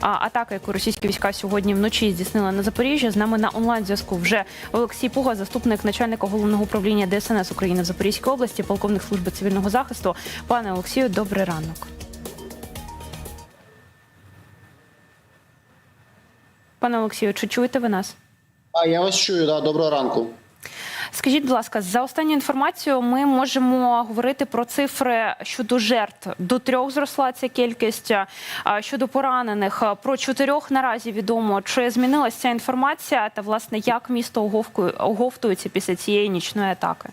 а, атаки, яку російські війська сьогодні вночі здійснили на Запоріжжя. З нами на онлайн зв'язку вже Олексій Пуга, заступник начальника головного управління ДСНС України в Запорізькій області, полковник служби цивільного захисту. Пане Олексію, добрий ранок. Пане Олексію, чи чуєте ви нас? А я вас чую, да, доброго ранку. Скажіть, будь ласка, за останню інформацію ми можемо говорити про цифри щодо жертв. До трьох зросла ця кількість. Щодо поранених про чотирьох наразі відомо. Чи змінилася ця інформація? Та власне як місто оговтується після цієї нічної атаки?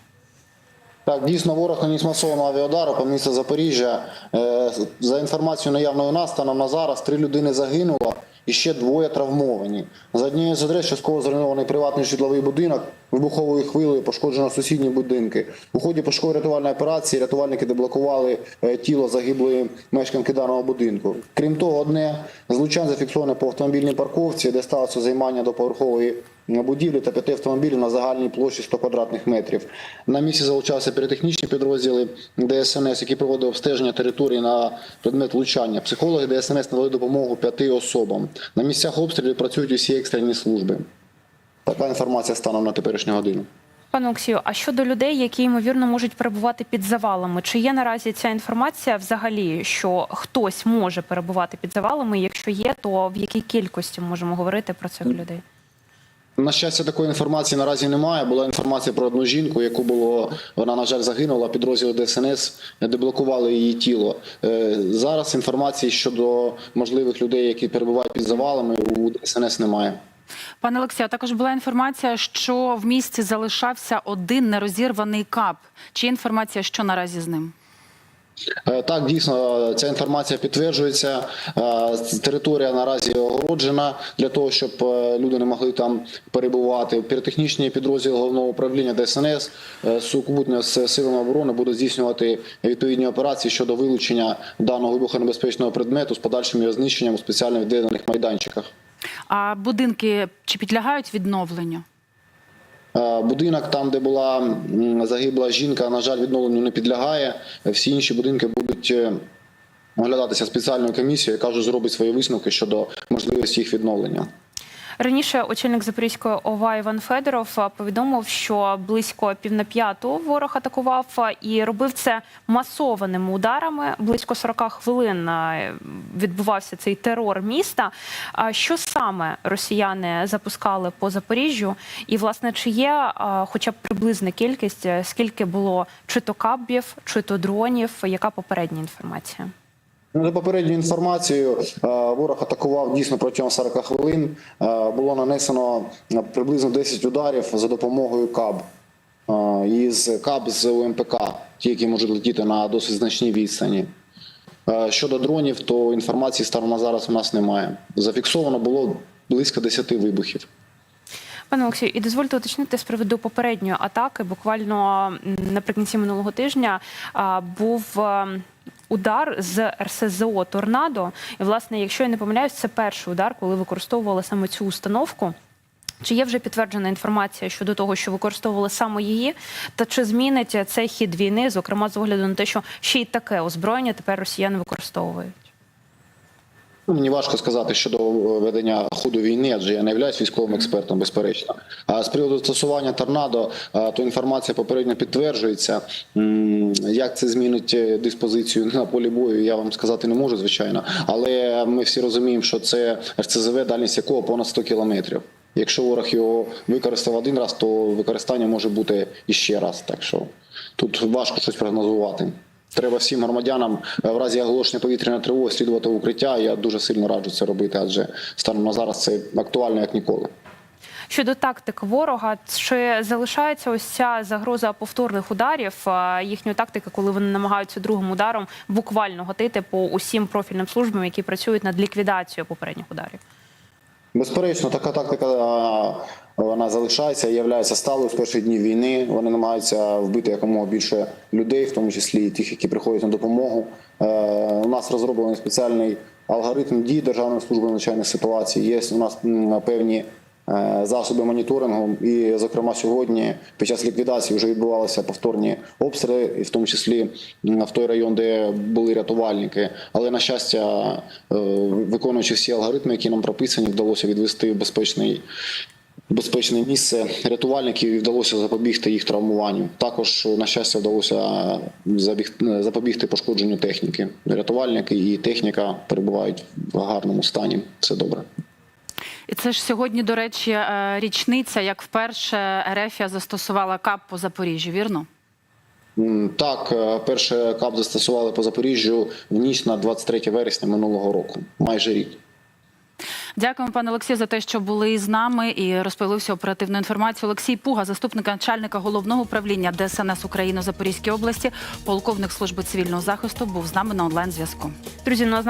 Так, дійсно, ворог наніс масованого авіаудару по місту Запоріжжя. Е, За інформацією наявною у нас, станом на зараз, три людини загинуло і ще двоє травмовані. За однією з адрес частково зруйнований приватний житловий будинок. Вибуховою хвилею пошкоджено сусідні будинки. У ході пошуково-рятувальної операції рятувальники деблокували е, тіло загиблої мешканки даного будинку. Крім того, одне з лучан зафіксоване по автомобільній парковці, де сталося займання до поверхової будівлі та п'яти автомобілів на загальній площі 100 квадратних метрів. На місці залучалися піротехнічні підрозділи ДСНС, які проводили обстеження території на предмет влучання. Психологи ДСНС надали допомогу п'яти особам. На місцях обстрілів працюють усі екстрені служби. Така інформація станом на теперішню годину. Пане Олексію, а щодо людей, які ймовірно можуть перебувати під завалами, чи є наразі ця інформація взагалі, що хтось може перебувати під завалами? Якщо є, то в якій кількості можемо говорити про цих людей? На щастя, такої інформації наразі немає. Була інформація про одну жінку, яку було вона, на жаль, загинула. Підрозділи ДСНС деблокували її тіло. Е, Зараз інформації щодо можливих людей, які перебувають під завалами, у ДСНС немає. Пане Олексію, також була інформація, що в місті залишався один нерозірваний кап. Чи інформація, що наразі з ним? Е, Так, дійсно, ця інформація підтверджується. Е, Територія наразі огороджена для того, щоб е, люди не могли там перебувати. Піротехнічні підрозділи головного управління ДСНС сукупно з силами оборони будуть здійснювати відповідні операції щодо вилучення даного вибухонебезпечного предмету з подальшим його знищенням у спеціально відданих майданчиках. А будинки чи підлягають відновленню? Е, Будинок там, де була загибла жінка, на жаль, відновленню не підлягає. Всі інші будинки будуть е, оглядатися спеціальною комісією, яка вже зробить свої висновки щодо можливості їх відновлення. Раніше очільник Запорізької ОВА Іван Федоров повідомив, що близько пів на п'яту ворог атакував і робив це масованими ударами. Близько 40 хвилин відбувався цей терор міста. Що саме росіяни запускали по Запоріжжю? І власне чи є хоча б приблизна кількість, е, скільки було чи то кабів, чи то дронів? Яка попередня інформація? За попередньою інформацією, е, ворог атакував дійсно протягом 40 хвилин. Е, Було нанесено е, приблизно 10 ударів за допомогою КАБ. Із КАБ з УМПК, ті, які можуть летіти на досить значній відстані. Щодо дронів, то інформації станом на зараз у нас немає. Зафіксовано було близько 10 вибухів. Пане Олексію, і дозвольте уточнити з приводу попередньої атаки. Буквально наприкінці минулого тижня був а, удар з РСЗО Торнадо. І, власне, якщо я не помиляюсь, це перший удар, коли використовували саме цю установку. Чи є вже підтверджена інформація щодо того, що використовували саме її, та чи змінить цей хід війни, зокрема з огляду на те, що ще й таке озброєння тепер росіяни використовують? Ну, Мені важко сказати щодо е, ведення ходу війни, адже я не являюсь військовим експертом, безперечно. А з приводу застосування торнадо, е, то інформація попередньо підтверджується. Як це змінить е, диспозицію на полі бою, я вам сказати не можу, звичайно. Але ми всі розуміємо, що це РЦЗВ, дальність якого понад 100 кілометрів. Якщо ворог його використав один раз, то використання може бути іще раз. Так що тут важко щось прогнозувати. Треба всім громадянам е, в разі оголошення повітряної тривоги слідувати в укриття. Я дуже сильно раджу це робити, адже станом на зараз це актуально як ніколи. Щодо тактик ворога, чи залишається ось ця загроза повторних ударів їхньої тактики, коли вони намагаються другим ударом буквально гатити по усім профільним службам, які працюють над ліквідацією попередніх ударів? Безперечно, така тактика а, вона залишається є сталою з перших днів війни. Вони намагаються вбити якомога більше людей, в тому числі тих, які приходять на допомогу. Е, У нас розроблений спеціальний алгоритм дій Державної служби надзвичайних ситуацій. Є у нас певні е, засоби моніторингу. І, зокрема, сьогодні під час ліквідації вже відбувалися повторні обстріли, і в тому числі в той район, де були рятувальники. Але на щастя, е, виконуючи всі алгоритми, які нам прописані, вдалося відвести безпечний безпечне місце рятувальників і вдалося запобігти їх травмуванню. Також, на щастя, вдалося запобігти пошкодженню техніки. Рятувальники і техніка перебувають в гарному стані. Все добре. І це ж сьогодні, до речі, е, річниця, як вперше Ерефія застосувала КАП по Запоріжжю, вірно? Так, е, перше КАП застосували по Запоріжжю в ніч на 23 вересня минулого року, майже рік. Дякуємо, пане Олексію, за те, що були з нами і розповіли всю оперативну інформацію. Олексій Пуга, заступник начальника головного управління ДСНС України у Запорізькій області, полковник служби цивільного захисту, був з нами на онлайн зв'язку. Друзі, ну,